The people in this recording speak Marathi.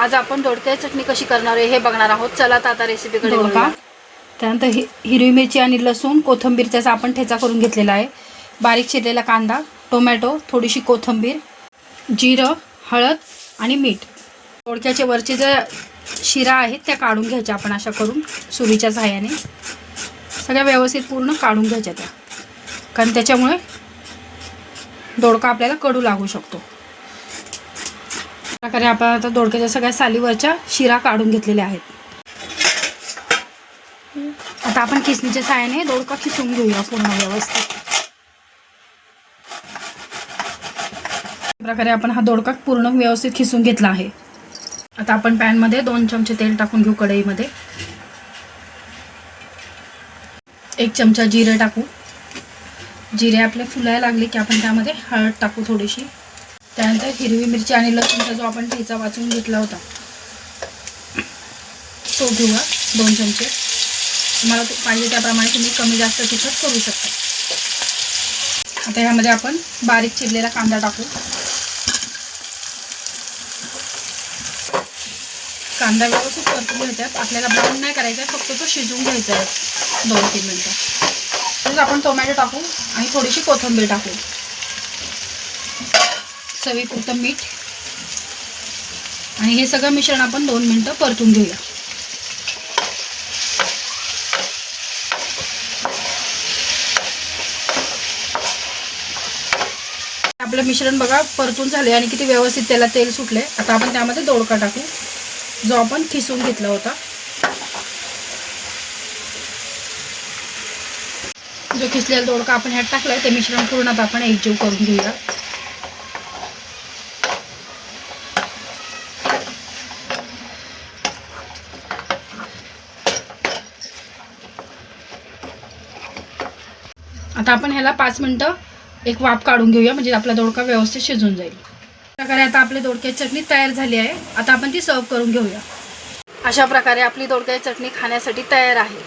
आज आपण दोडक्याची चटणी कशी करणार आहे हे बघणार आहोत. चला तर आता रेसिपीकडे वळूया. त्यानंतर हि हिरवी मिरची आणि लसूण कोथिंबीरचा आपण ठेचा करून घेतलेला आहे. बारीक चिरलेला कांदा टोमॅटो थोडीशी कोथिंबीर जिरं हळद आणि मीठ. दोडक्याचे वरचे जे शिरा आहेत त्या काढून घ्यायच्या आपण अशा करून सुरीच्या सहाय्याने. सगळ्या व्यवस्थित पूर्ण काढून घ्यायच्या त्या. कारण त्याच्यामुळे दोडका आपल्याला कडू लागू शकतो. प्रकारे आपण आता दोडक्याच्या सगळ्या सालीवरच्या शिरा काढून घेतलेल्या आहेत. आता आपण किसणीच्या साहाय्याने दोडका खिसून घेऊया पूर्ण व्यवस्थित. प्रकारे आपण हा दोडका पूर्ण व्यवस्थित खिसून घेतला आहे. आता आपण पॅनमध्ये दोन चमचे तेल टाकून घेऊ कढईमध्ये. एक चमचा जिरे टाकू. जिरे आपले फुलायला लागले की आपण त्यामध्ये हळद टाकू थोडीशी. त्यानंतर हिरवी मिरची आणि लसूणचा जो आपण ठेचा वाचून घेतला होता तो घेऊया दोन चमचे. तुम्हाला पाहिजे त्याप्रमाणे तुम्ही कमी जास्त तिखट करू शकता. आता ह्यामध्ये आपण बारीक चिरलेला कांदा टाकू. कांदा व्यवस्थित परतून घ्यायचा. आपल्याला ब्राऊन नाही करायचा आहे फक्त तो शिजवून घ्यायचा आहे. दोन तीन मिनटं. तसंच आपण टोमॅटो टाकू आणि थोडीशी कोथिंबीर टाकू. चवीपुरतं मीठ. आणि हे सगळं मिश्रण आपण दोन मिनटं परतून घेऊया. आपलं मिश्रण बघा परतून झाले आणि किती व्यवस्थित त्याला तेल सुटले आता आपण त्यामध्ये दोडका टाकू. जो आपण खिसून घेतला होता. जो खिसलेला दोडका आपण ह्यात टाकलाय ते मिश्रण पूर्ण आपण एकजीव करून घेऊया. आता आपण ह्याला पाच मिनटं एक वाफ काढून घेऊया म्हणजे आपला दोडका व्यवस्थित शिजून जाईल. प्रकारे आता आपली दोडक्याची चटणी तयार झाली आहे. आता आपण ती सर्व करून घेऊया. अशा प्रकारे आपली दोडक्याची चटणी खाण्यासाठी तयार आहे.